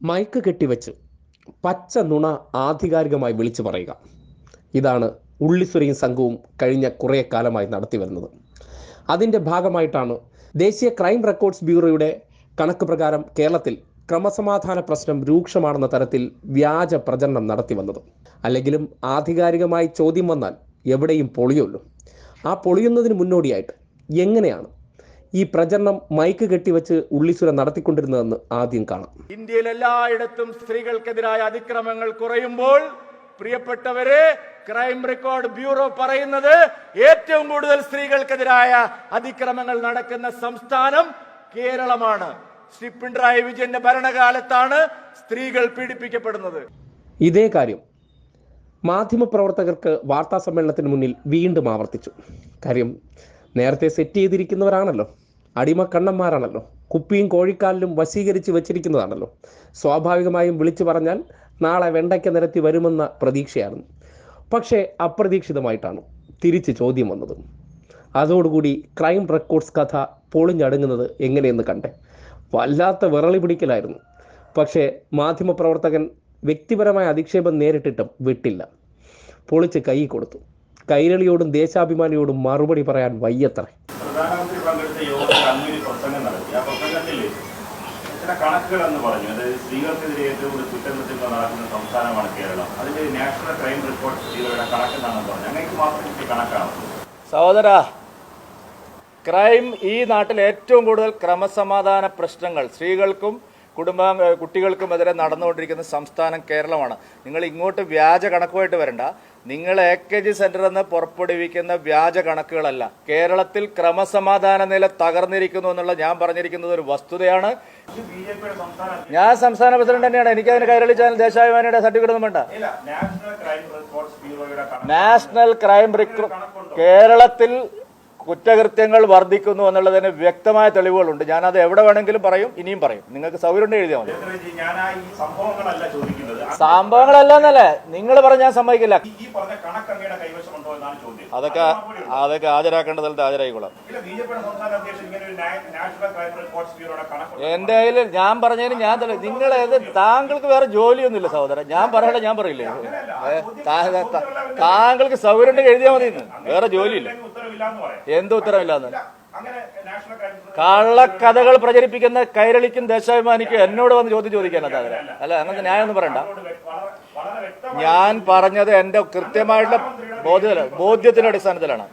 മയക്ക് കെട്ടിവെച്ച് പച്ച നുണ ആധികാരികമായി വിളിച്ചു പറയുക. ഇതാണ് ഉള്ളിസുരയും സംഘവും കഴിഞ്ഞ കുറേ കാലമായി നടത്തി വരുന്നത്. അതിന്റെ ഭാഗമായിട്ടാണ് ദേശീയ ക്രൈം റെക്കോർഡ്സ് ബ്യൂറോയുടെ കണക്ക് പ്രകാരം കേരളത്തിൽ ക്രമസമാധാന പ്രശ്നം രൂക്ഷമാണെന്ന തരത്തിൽ വ്യാജ പ്രചരണം നടത്തി വന്നത്. അല്ലെങ്കിലും ആധികാരികമായി ചോദ്യം വന്നാൽ എവിടെയും പൊളിയുള്ളൂ ആ പൊളിയുന്നതിന് മുന്നോടിയായിട്ട് എങ്ങനെയാണ് ഈ പ്രചരണം മൈക്ക് കെട്ടിവെച്ച് ഉള്ളിസുര നടത്തിക്കൊണ്ടിരുന്നതെന്ന് ആദ്യം കാണാം. ഇന്ത്യയിൽ എല്ലായിടത്തും സ്ത്രീകൾക്കെതിരായ അതിക്രമങ്ങൾ കുറയുമ്പോൾ പ്രിയപ്പെട്ടവരെ ക്രൈം റെക്കോർഡ് ബ്യൂറോ പറയുന്നത് ഏറ്റവും കൂടുതൽ സ്ത്രീകൾക്കെതിരായ അതിക്രമങ്ങൾ നടക്കുന്ന സംസ്ഥാനം കേരളമാണ്. ശ്രീ പിണറായി വിജയന്റെ ഭരണകാലത്താണ് സ്ത്രീകൾ പീഡിപ്പിക്കപ്പെടുന്നത്. ഇതേ കാര്യം മാധ്യമപ്രവർത്തകർക്ക് വാർത്താ സമ്മേളനത്തിന് മുന്നിൽ വീണ്ടും ആവർത്തിച്ചു. കാര്യം നേരത്തെ സെറ്റ് ചെയ്തിരിക്കുന്നവരാണല്ലോ. അടിമ കണ്ണന്മാരാണല്ലോ. കുപ്പിയും കോഴിക്കാലിലും വശീകരിച്ച് വെച്ചിരിക്കുന്നതാണല്ലോ. സ്വാഭാവികമായും വിളിച്ചു പറഞ്ഞാൽ നാളെ വെണ്ടയ്ക്ക നിരത്തി വരുമെന്ന പ്രതീക്ഷയായിരുന്നു. പക്ഷേ അപ്രതീക്ഷിതമായിട്ടാണ് തിരിച്ച് ചോദ്യം വന്നത്. അതോടുകൂടി ക്രൈം റെക്കോർഡ്സ് കഥ പൊളിഞ്ഞടുങ്ങുന്നത് എങ്ങനെയെന്ന് കണ്ടേ. വല്ലാത്ത വിറളി പിടിക്കലായിരുന്നു. പക്ഷേ മാധ്യമപ്രവർത്തകൻ വ്യക്തിപരമായ അധിക്ഷേപം നേരിട്ടിട്ടും വിട്ടില്ല. പൊളിച്ച് കൈ കൊടുത്തു. കൈരളിയോടും ദേശാഭിമാനിയോടും മറുപടി പറയാൻ വയ്യത്ര. പ്രധാനമന്ത്രി പങ്കെടുത്ത യോഗത്തിൽ അങ്ങൊരു പ്രസംഗം നടത്തി. ആ പ്രസംഗത്തിൽ ചില കണക്കുകൾ എന്ന് പറഞ്ഞു. അതായത് സ്ത്രീകൾക്കെതിരെ ഏറ്റവും കൂടുതൽ കുറ്റകൃത്യങ്ങൾ നടക്കുന്ന സംസ്ഥാനമാണ് കേരളം. നാഷണൽ ക്രൈം റിപ്പോർട്ട് കണക്കെന്നാണെന്ന് പറഞ്ഞു. മാത്രം കിട്ടിയ കണക്കാണ്? സഹോദര ക്രൈം ഈ നാട്ടിൽ ഏറ്റവും കൂടുതൽ ക്രമസമാധാന പ്രശ്നങ്ങൾ സ്ത്രീകൾക്കും കുടുംബ കുട്ടികൾക്കുമെതിരെ നടന്നുകൊണ്ടിരിക്കുന്ന സംസ്ഥാനം കേരളമാണ്. നിങ്ങൾ ഇങ്ങോട്ട് വ്യാജ കണക്കുമായിട്ട് വരണ്ട. നിങ്ങൾ എ കെ ജി സെന്റർ എന്ന് പുറപ്പെടുവിക്കുന്ന വ്യാജ കണക്കുകളല്ല. കേരളത്തിൽ ക്രമസമാധാന നില തകർന്നിരിക്കുന്നു എന്നുള്ള ഞാൻ പറഞ്ഞിരിക്കുന്നത് ഒരു വസ്തുതയാണ്. ഞാൻ സംസ്ഥാന പ്രസിഡന്റ് തന്നെയാണ്. എനിക്ക് അതിന് കൈരളി ചാനൽ ദേശാഭിമാനിയുടെ സർട്ടിഫിക്കറ്റ് ഒന്നും വേണ്ട. ക്രൈം നാഷണൽ ക്രൈം റിക്രൂ കേരളത്തിൽ കുറ്റകൃത്യങ്ങൾ വർദ്ധിക്കുന്നു എന്നുള്ളതിന് വ്യക്തമായ തെളിവുകളുണ്ട്. ഞാനത് എവിടെ വേണമെങ്കിലും പറയും ഇനിയും പറയും. നിങ്ങൾക്ക് സൗകര്യം എഴുതിയാൽ മതി. സംഭവങ്ങളല്ല എന്നല്ലേ. നിങ്ങൾ പറഞ്ഞ ഞാൻ സമ്മതിക്കില്ല. അതൊക്കെ അതൊക്കെ ഹാജരാക്കേണ്ട സ്ഥലത്ത് ഹാജരായിക്കോളാം എന്റെ കയ്യിൽ ഞാൻ പറഞ്ഞതിന് ഞാൻ തെളി- നിങ്ങളേത് താങ്കൾക്ക് വേറെ ജോലിയൊന്നുമില്ല സഹോദരൻ. ഞാൻ പറയണ്ട ഞാൻ പറയില്ലേ? താങ്കൾക്ക് സൗകര്യം ഉണ്ടെങ്കിൽ എഴുതിയാൽ മതി. വേറെ ജോലിയില്ല. എന്ത് ഉത്തരവില്ലാന്ന്? കള്ളക്കഥകൾ പ്രചരിപ്പിക്കുന്ന കൈരളിക്കും ദേശാഭിമാനിക്കും എന്നോട് വന്ന് ചോദ്യം ചോദിക്കാനാ താങ്കൾ അല്ല അങ്ങനത്തെ ന്യായമൊന്നും പറയണ്ട. വളരെ വളരെ ഞാൻ പറഞ്ഞത് എന്റെ കൃത്യമായിട്ടുള്ള ബോധ്യ ബോധ്യത്തിന്റെ അടിസ്ഥാനത്തിലാണ്.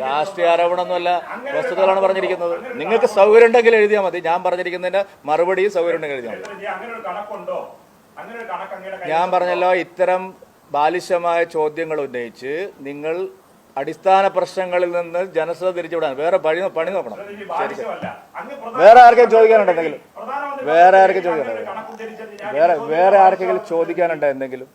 രാഷ്ട്രീയ ആരോപണമൊന്നുമല്ല വസ്തുതകളാണ് പറഞ്ഞിരിക്കുന്നത്. നിങ്ങൾക്ക് സൗകര്യം ഉണ്ടെങ്കിൽ എഴുതിയാൽ മതി. ഞാൻ പറഞ്ഞിരിക്കുന്നതിന്റെ മറുപടിയും സൗകര്യം ഉണ്ടെങ്കിൽ എഴുതിയാൽ മതി ഞാൻ പറഞ്ഞല്ലോ ഇത്തരം ബാലിശമായ ചോദ്യങ്ങൾ ഉന്നയിച്ച് നിങ്ങൾ അടിസ്ഥാന പ്രശ്നങ്ങളിൽ നിന്ന് ജനശ്രദ്ധ തിരിച്ചുവിടാൻ. വേറെ പണി പണി നോക്കണം. വേറെ ആർക്കും ചോദിക്കാനുണ്ടോ വേറെ ആർക്കും അങ്ങനെ വേറെ വേറെ ആർക്കെങ്കിലും ചോദിക്കാനുണ്ടോ എന്തെങ്കിലും?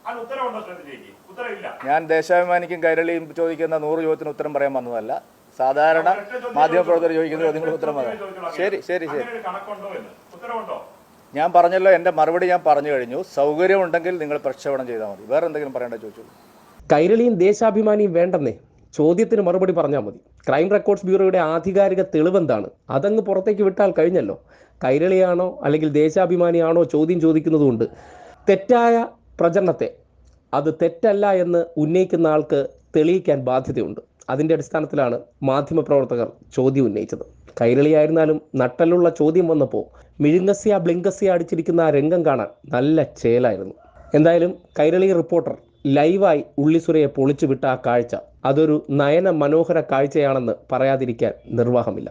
ഞാൻ ദേശാഭിമാനിക്കും കൈരളിയും ചോദിക്കുന്ന നൂറ് ചോദ്യത്തിന് ഉത്തരം പറയാൻ വന്നതല്ല. സാധാരണ മാധ്യമപ്രവർത്തകർ ചോദിക്കുന്ന ചോദ്യങ്ങൾക്ക് ഉത്തരം പറയാം. ശരി ശരി ശരി. ഞാൻ പറഞ്ഞല്ലോ എന്റെ മറുപടി ഞാൻ പറഞ്ഞു കഴിഞ്ഞു. സൗകര്യമുണ്ടെങ്കിൽ നിങ്ങൾ പ്രക്ഷേപണം ചെയ്താൽ മതി. വേറെ എന്തെങ്കിലും പറയേണ്ട ചോദിച്ചു കൈരളിയും ദേശാഭിമാനിയും വേണ്ടെന്നേ? ചോദ്യത്തിന് മറുപടി പറഞ്ഞാൽ മതി. ക്രൈം റെക്കോർഡ്സ് ബ്യൂറോയുടെ ആധികാരിക തെളിവെന്താണ്? അതങ്ങ് പുറത്തേക്ക് വിട്ടാൽ കഴിഞ്ഞല്ലോ. കൈരളിയാണോ അല്ലെങ്കിൽ ദേശാഭിമാനിയാണോ ചോദ്യം ചോദിക്കുന്നതുകൊണ്ട്. തെറ്റായ പ്രചരണത്തെ അത് തെറ്റല്ല എന്ന് ഉന്നയിക്കുന്ന ആൾക്ക് തെളിയിക്കാൻ ബാധ്യതയുണ്ട്. അതിന്റെ അടിസ്ഥാനത്തിലാണ് മാധ്യമപ്രവർത്തകർ ചോദ്യം ഉന്നയിച്ചത്. കൈരളിയായിരുന്നാലും നട്ടലുള്ള ചോദ്യം വന്നപ്പോൾ മിഴുങ്കസ്യ ബ്ലിങ്കസ്യ അടിച്ചിരിക്കുന്ന ആ രംഗം കാണാൻ നല്ല ചേലായിരുന്നു. എന്തായാലും കൈരളി റിപ്പോർട്ടർ ലൈവായി ഉള്ളിസുരയെ പൊളിച്ചു വിട്ട ആ കാഴ്ച അതൊരു നയന മനോഹര കാഴ്ചയാണെന്ന് പറയാതിരിക്കാൻ നിർവാഹമില്ല.